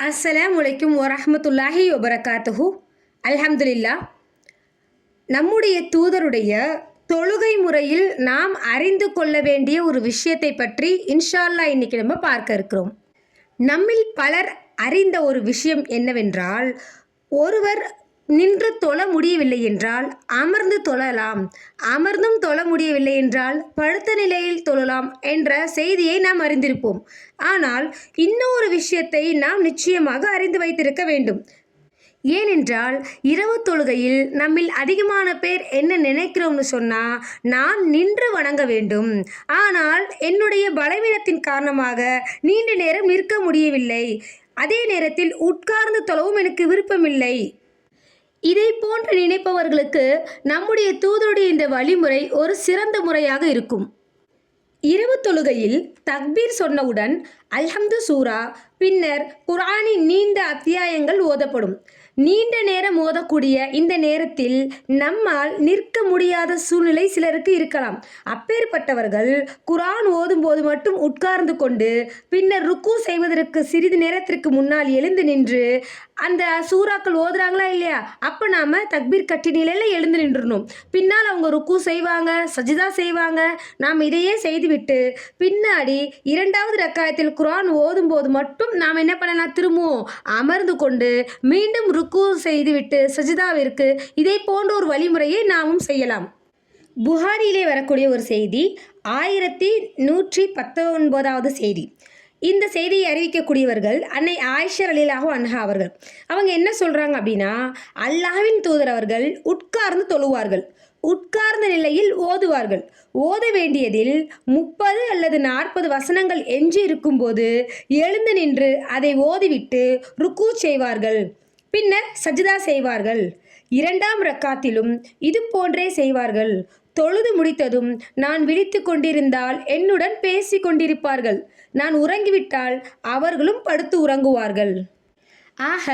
அஸ்ஸலாம் அலைக்கும் வரமத்துல்லாஹி வபரகாத்துஹு. அல்ஹம்துலில்லா நம்முடைய தூதருடைய தொழுகை முறையில் நாம் அறிந்து கொள்ள வேண்டிய ஒரு விஷயத்தை பற்றி இன்ஷா அல்லாஹ் இன்னைக்கு நம்ம பார்க்க இருக்கிறோம். நம்மில் பலர் அறிந்த ஒரு விஷயம் என்னவென்றால் ஒருவர் நின்று தொழ முடியவில்லை என்றால் அமர்ந்து தொழலாம். அமர்ந்தும் தொழ முடியவில்லை என்றால் படுத்த நிலையில் தொழலாம் என்ற செய்தியை நாம் அறிந்திருப்போம். ஆனால் இன்னொரு விஷயத்தை நாம் நிச்சயமாக அறிந்து வைத்திருக்க வேண்டும். ஏனென்றால் இரவு தொழுகையில் நம்மில் அதிகமான பேர் என்ன நினைக்கிறோம்னு சொன்னால் நான் நின்று வணங்க வேண்டும். ஆனால் என்னுடைய பலவீனத்தின் காரணமாக நீண்ட நேரம் நிற்க முடியவில்லை. அதே நேரத்தில் உட்கார்ந்து தொழவும் எனக்கு விருப்பமில்லை. இதை போன்று நினைப்பவர்களுக்கு நம்முடைய தூதருடைய இந்த வழிமுறை ஒரு சிறந்த முறையாக இருக்கும். இரவு தொழுகையில் தக்பீர் சொன்னவுடன் அல்ஹம்து சூரா பின்னர் குரானின் நீண்ட அத்தியாயங்கள் ஓதப்படும். நீண்ட நேரம் ஓதக்கூடிய இந்த நேரத்தில் நம்மால் நிற்க முடியாத சூழ்நிலை சிலருக்கு இருக்கலாம். அப்பேற்பட்டவர்கள் குரான் ஓதும்போது மட்டும் உட்கார்ந்து கொண்டு பின்னர் ருக்கு செய்வதற்கு சிறிது நேரத்திற்கு முன்னால் எழுந்து நின்று அந்த சூறாக்கள் ஓதுறாங்களா இல்லையா? அப்போ நாம் தக்பீர் கட்டி நிலையில் எழுந்து நின்றுடணும். பின்னால் அவங்க ருக்கு செய்வாங்க சஜிதா செய்வாங்க. நாம் இதையே செய்துவிட்டு பின்னாடி இரண்டாவது ரக்காயத்தில் ஓதும் போது மட்டும் நாம் என்ன பண்ணலாம்? திரும்பவும். அமர்ந்து கொண்டு மீண்டும் ருக்கு செய்துவிட்டு சஜிதாவிற்கு இதை போன்ற ஒரு வழிமுறையை நாமும் செய்யலாம். புகாரியிலே வரக்கூடிய ஒரு செய்தி ஆயிரத்தி நூற்றி பத்தொன்பதாவது செய்தி. இந்த செய்தியை அறிவிக்கக்கூடியவர்கள் அன்னை ஆயிஷர் அலிலாஹு அன்ஹா அவர்கள். அவங்க என்ன சொல்கிறாங்க அப்படின்னா அல்லாஹ்வின் தூதர் அவர்கள் உட்கார்ந்து தொழுவார்கள். உட்கார்ந்த நிலையில் ஓதுவார்கள். ஓத வேண்டியதில் முப்பது அல்லது நாற்பது வசனங்கள் எஞ்சி இருக்கும்போது எழுந்து நின்று அதை ஓதிவிட்டு ருக்கு செய்வார்கள். பின்னர் சஜிதா செய்வார்கள். இரண்டாம் ரக்காத்திலும் இது போன்றே செய்வார்கள். தொழுது முடித்ததும் நான் விழித்து கொண்டிருந்தால் என்னுடன் பேசி கொண்டிருப்பார்கள். நான் உறங்கிவிட்டால் அவர்களும் படுத்து உறங்குவார்கள். ஆக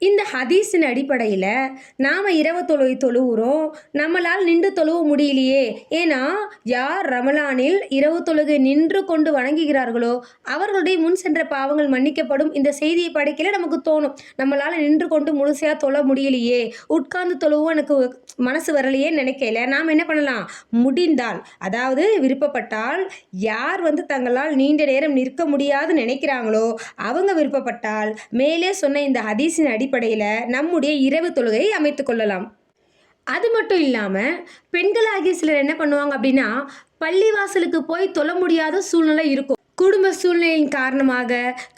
இந்த ஹதீஸின் அடிப்படையில் நாம் இரவு தொழுகை தொழுகிறோம் நம்மளால் நின்று தொழுவ முடியலையே. ஏன்னா யார் ரமலானில் இரவு தொழுகை நின்று கொண்டு வணங்குகிறார்களோ அவர்களுடைய முன் சென்ற பாவங்கள் மன்னிக்கப்படும். இந்த செய்தியை படிக்கல நமக்கு தோணும். நம்மளால் நின்று கொண்டு முழுசையாக தொழ முடியலையே. உட்கார்ந்து தொழுவும் எனக்கு மனசு வரலையே நினைக்கல நாம் என்ன பண்ணலாம்? முடிந்தால் அதாவது விருப்பப்பட்டால் யார் வந்து தங்களால் நீண்ட நேரம் நிற்க முடியாது நினைக்கிறாங்களோ அவங்க விருப்பப்பட்டால் மேலே சொன்ன இந்த ஹதீஸின் அடிப்படையில் நம்முடைய இரவு தொழுகையை அமைத்து கொள்ளலாம். அது மட்டும் இல்லாமல் பெண்களாகிய சிலர் என்ன பண்ணுவாங்க அப்படின்னா பள்ளிவாசலுக்கு போய் தொழ முடியாத சூழ்நிலை இருக்கும். குடும்ப சூழ்நிலையின் காரணமாக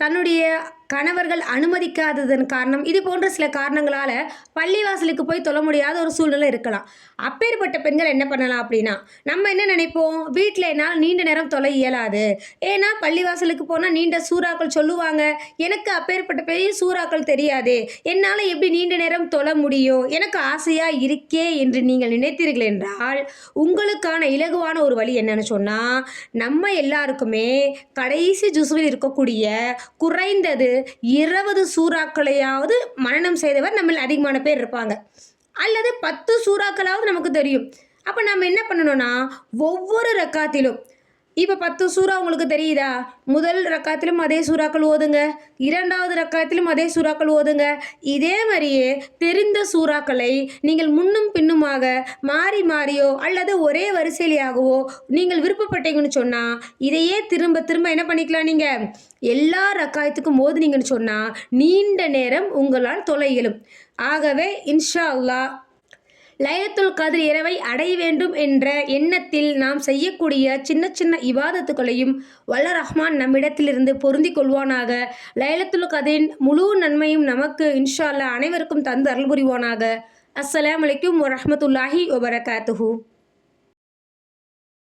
தன்னுடைய கணவர்கள் அனுமதிக்காததன் காரணம் இது போன்ற சில காரணங்களால் பள்ளிவாசலுக்கு போய் தொழ முடியாத ஒரு சூழ்நிலை இருக்கலாம். அப்பேற்பட்ட பெண்கள் என்ன பண்ணலாம் அப்படின்னா நம்ம என்ன நினைப்போம்? வீட்டில் என்னால் நீண்ட நேரம் தொலை இயலாது. ஏன்னா பள்ளிவாசலுக்கு போனால் நீண்ட சூறாக்கள் சொல்லுவாங்க. எனக்கு அப்பேற்பட்ட பெரிய சூறாக்கள் தெரியாது. என்னால் எப்படி நீண்ட நேரம் தொழ முடியும்? எனக்கு ஆசையாக இருக்கே என்று நீங்கள் நினைத்தீர்கள் என்றால் உங்களுக்கான இலகுவான ஒரு வழி என்னன்னு சொன்னால் நம்ம எல்லாருக்குமே கடைசி ஜுசுவில் இருக்கக்கூடிய குறைந்தது இருபது சூறாக்களையாவது மரணம் செய்தவர் நம்ம அதிகமான பேர் இருப்பாங்க. அல்லது பத்து சூறாக்களாவது நமக்கு தெரியும். அப்போ நம்ம என்ன பண்ணணும்னா ஒவ்வொரு ரக்காத்திலும் இப்போ பத்து சூறா உங்களுக்கு தெரியுதா? முதல் ரக்காத்திலும் அதே சூறாக்கள் ஓதுங்க. இரண்டாவது ரக்காத்திலும் அதே சூறாக்கள் ஓதுங்க. இதே மாதிரியே தெரிந்த சூறாக்களை நீங்கள் முன்னும் பின்னுமாக மாறி மாறியோ அல்லது ஒரே வரிசையிலேயாகவோ நீங்கள் விருப்பப்பட்டீங்கன்னு சொன்னால் இதையே திரும்ப திரும்ப என்ன பண்ணிக்கலாம் நீங்கள் எல்லா ரக்காயத்துக்கும் ஓதுனீங்கன்னு சொன்னால் நீண்ட நேரம் உங்களால் தொலை இயலும். ஆகவே இன்ஷா அல்லா லைலத்துல் கதிர் இரவை அடைய வேண்டும் என்ற எண்ணத்தில் நாம் செய்யக்கூடிய சின்ன சின்ன இவாதத்துகளையும் வல்ல ரஹ்மான் நம்மிடத்திலிருந்து பொருந்தி கொள்வானாக. லைலத்துல் கதிரின் முழு நன்மையும் நமக்கு இன்ஷா அனைவருக்கும் தந்து அருள் புரிவானாக. அஸ்ஸலாமு அலைக்கும் வரமத்துல்லாஹி வபரகாத்துஹூ